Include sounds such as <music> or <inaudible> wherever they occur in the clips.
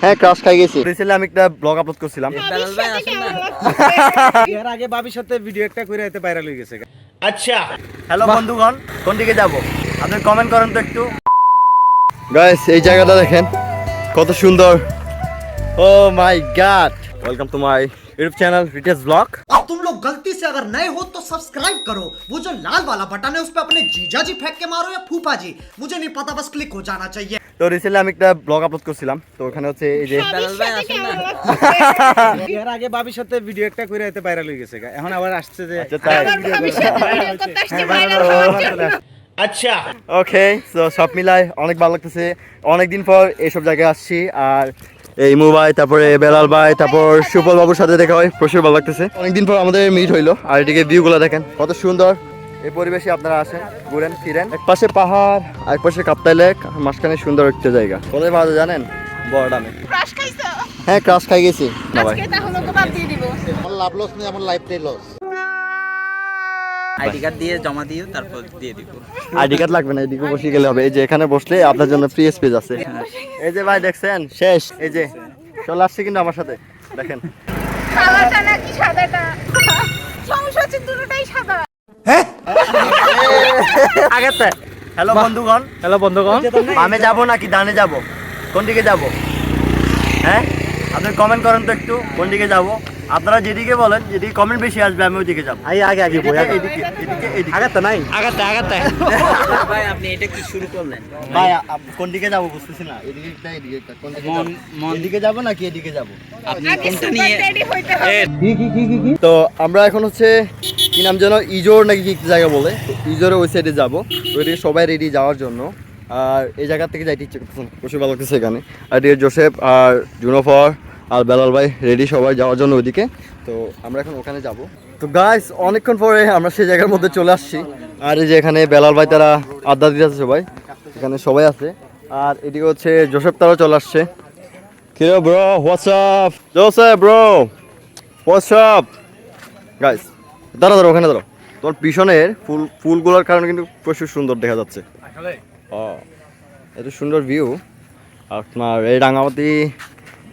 হ্যাঁ ক্রাশ খাই গেছি রিসেন্টলি আমি একটা ব্লগ আপলোড করছিলাম <laughs> বেলাল ভাই আসেন না এর আগে বাবির সাথে ভিডিও একটা করে এতে ভাইরাল হয়ে গেছে হ্যালো বন্ধুগণ কোন দিকে যাব আপনি কমেন্ট করেন তো একটু গাইস এই জায়গাটা দেখেন কত সুন্দর oh my God welcome to my YouTube channel Ritesh vlog अब तुम लोग गलती से अगर नए हो तो सब्सक्राइब करो वो जो लाल वाला बटन है उस पर अपने जीजा जी फेंक के मारो या फूफा जी मुझे नहीं पता बस क्लिक हो जाना चाहिए তো রিসেন্টলি আমি একটা ব্লগ আপলোড করছিলাম। তো ওখানে হচ্ছে এই যে এর আগে বাবির সাথে ভিডিও একটা করে এতে ভাইরাল হয়ে গেছে এখন আবার আসছে যে আচ্ছা আচ্ছা ওকে তো সব মিলাই অনেক ভালো লাগতেছে। অনেকদিন পর এইসব জায়গায় আসছি আর এই মুভাই তারপরে বেলাল ভাই তারপর সুপল বাবুর সাথে দেখা হয় প্রচুর ভালো লাগতেছে। অনেকদিন পর আমাদের মিট হইল আর এদিকে ভিউগুলো দেখেন কত সুন্দর। এই পরিবেশে আপনারা আসেন ঘুরেন ফিরেন। এক পাশে পাহাড় আর এক পাশে কাপ্তাই লেক মাঝখানে সুন্দর একটা জায়গা। কোথায় যায় জানেন? বড়ডামে ক্রাশ খাইছো? হ্যাঁ ক্রাশ খাই গেছি। না ভাই আজকে তাহলে তো বাদ দিয়ে দিব। আইডি কার্ড দিয়ে জমা দিও তারপর দিয়ে দিব। আইডি কার্ড লাগবে না এদিকে বসে গেলে হবে। এই যে এখানে বসলে আপনার জন্য ফ্রি স্পেস আছে। এই যে ভাই দেখছেন? শেষ। এই যে চলে আসছে কিন্তু আমার সাথে। দেখেন। কালাটা নাকি সাদাটা। সমস্যা হচ্ছে দুটোটাই সাদা। আগেতে হ্যালো বন্ধুগণ। হ্যালো বন্ধুগণ। বামে যাব নাকি ডানে যাব? কোন দিকে যাব? হ্যাঁ? আপনি কমেন্ট করেন তো একটু কোন দিকে যাব? আপনারা যেদিকে বলেন যেদিকে কমেন্ট বেশি আসবে আমি ওইদিকে যাব। আগে আগে আগে বই আগে এদিকে এদিকে এদিকে। আগাতে নাই? আগাতে আগাতে ভাই আপনি এটা কি শুরু করলেন? ভাই কোন দিকে যাব বুঝতেছি না। এদিকে একটা, এদিকে একটা, কোন দিকে যাব? মন- এদিকে যাব নাকি এদিকে যাব? আপনি কোনটা নিয়ে তো আমরা এখন হচ্ছে কি নাম যেন ইজোর নাকি কি জায়গা বলে? তো ইজোরে ওই সাইডে যাব। ওইদিকে সবাই রেডি যাওয়ার জন্য। আর এই জায়গা থেকে যাইতে ইচ্ছে করতেছে না। প্রচুর ভালো লাগতেছে এখানে। আর এদিকে জোসেফ আর জুনোফর আর বেলাল ভাই রেডি সবাই যাওয়ার জন্য ওইদিকে। তো আমরা এখন ওখানে যাব। তো গাইস অনেকক্ষণ পরে আমরা সেই জায়গার মধ্যে চলে আসছি। আর এই যে এখানে বেলাল ভাই তারা আড্ডা দিতে আছে সবাই। এখানে সবাই আছে। আর এদিকে হচ্ছে জোসেফ তারাও চলে আসছে। কিরে bro WhatsApp Joseph bro WhatsApp guys দাঁড়া দাঁড়া ওখানে দাঁড়াও। তোমার পিছনের ফুল ফুলগুলোর কারণে কিন্তু প্রচুর সুন্দর দেখা যাচ্ছে। ও এত সুন্দর ভিউ আর আপনার এই রাঙামাটি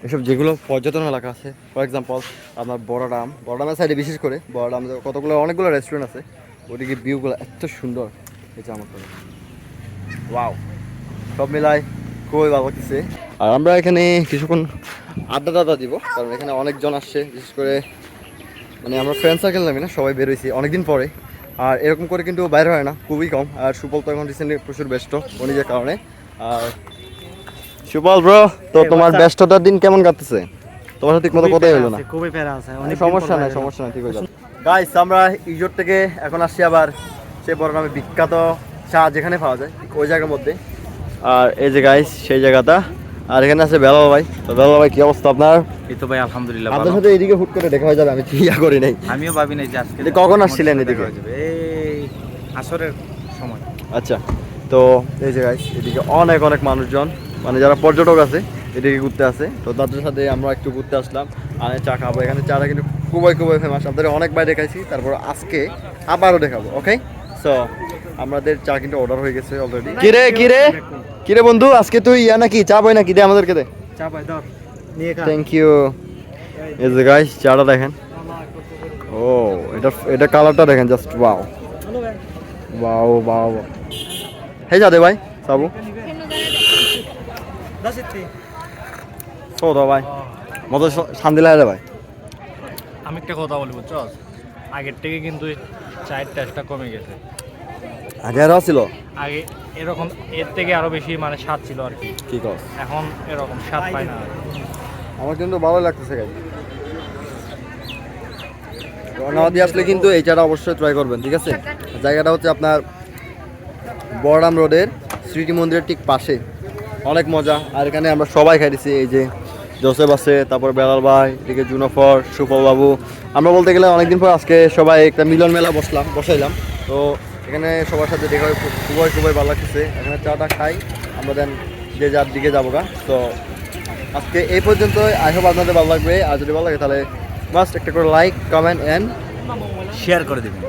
এসব যেগুলো পর্যটন এলাকা আছে ফর এক্সাম্পল আপনার বড়ডাম বড়ডামের সাইডে বিশেষ করে বড়ডাম কতগুলো অনেকগুলো রেস্টুরেন্ট আছে ওদিকে ভিউগুলো এত সুন্দর। যে আমার করে ওয়াও সব মিলাই খুবই ভালো লাগতেছে। আর আমরা এখানে কিছুক্ষণ আড্ডা টাড্ডা দিব কারণ এখানে অনেকজন আসছে বিশেষ করে মানে আমরা ফ্রেন্ড সার্কেল নামি না সবাই বেরোইছি অনেকদিন পরে। আর এরকম করে কিন্তু বাইরে হয় না খুবই কম। আর সুপল তো এখন রিসেন্টলি প্রচুর ব্যস্ত নিজের কারণে। আর সুপল ব্রো তো তোমার ব্যস্ততার দিন কেমন কাটতেছে? তোমার সাথে ঠিক মতো কথাই হলো না। খুবই প্যারা আছে অনেক সমস্যা নাই সমস্যা নাই ঠিক হয়ে যাবে গাইস আমরা ইজোর থেকে এখন আসছি আবার সে বড় নামে বিখ্যাত চা যেখানে পাওয়া যায় ওই জায়গার মধ্যে। আর এই যে গাইস সেই জায়গাটা। আর এখানে আছে বেলাল ভাই। তো বেলাল ভাই কি অবস্থা আপনার? এই তো ভাই আলহামদুলিল্লাহ আপনার সাথে এদিকে হুট করে দেখা হয়ে যাবে আমি ইয়া করি নাই। আমিও ভাবি নাই যে আজকে কখন আসছিলেন এদিকে? এই আসরের সময়। আচ্ছা তো এই যে গাইস এদিকে অনেক অনেক মানুষজন মানে যারা পর্যটক আছে এদিকে ঘুরতে আসে তো তাদের সাথে আমরা একটু ঘুরতে আসলাম আর চা খাব। এখানে চাটা কিন্তু খুবই খুবই ফেমাস আপনাদের অনেকবার দেখাইছি তারপর আজকে আবারও দেখাবো ওকে সো আমাদের চা কিন্তু অর্ডার হয়ে গেছে অলরেডি কিরে কিরে? কিরে বন্ধু আজকে তুই ইয়া নাকি? চা বই নাকি? দে আমাদেরকে দে। চা ভাই ধর নিয়ে খা। থ্যাংক ইউ এই যে গাইস চাটা দেখেন। ও এটা এটা কালারটা দেখেন just wow wow wow hey যা দে ভাই সাবু। সৌদ ভাই মতো শান্তি লাগে ভাই। আমি একটা কথা বলি বুঝছ? আগের থেকে কিন্তু চায়ের টেস্টটা কমে গেছে। আগে আরও ছিল আগে এরকম এর থেকে আরও বেশি মানে স্বাদ ছিল আর কি। এখন এরকম স্বাদ পাই না আমার কিন্তু ভালো লাগতেছে গাই আসলে কিন্তু এই চাটা অবশ্যই ট্রাই করবেন ঠিক আছে? জায়গাটা হচ্ছে আপনার বড়রাম রোডের স্মৃতি মন্দিরের ঠিক পাশে। অনেক মজা। আর এখানে আমরা সবাই খাইছি এই যে জোসেফ আছে তারপর বেলাল ভাই এদিকে জুনফর সুফল বাবু। আমরা বলতে গেলে অনেকদিন পর আজকে সবাই একটা মিলন মেলা বসলাম বসাইলাম। তো এখানে সবার সাথে দেখা হয় খুবই খুবই ভালো লাগতেছে। এখানে চাটা খাই আমরা দেন যে যার দিকে যাব না তো আজকে এই পর্যন্ত আই হোপ আপনাদের ভালো লাগবে। আর যদি ভালো লাগে তাহলে মাস্ট একটা করে লাইক কমেন্ট অ্যান্ড শেয়ার করে দিবেন।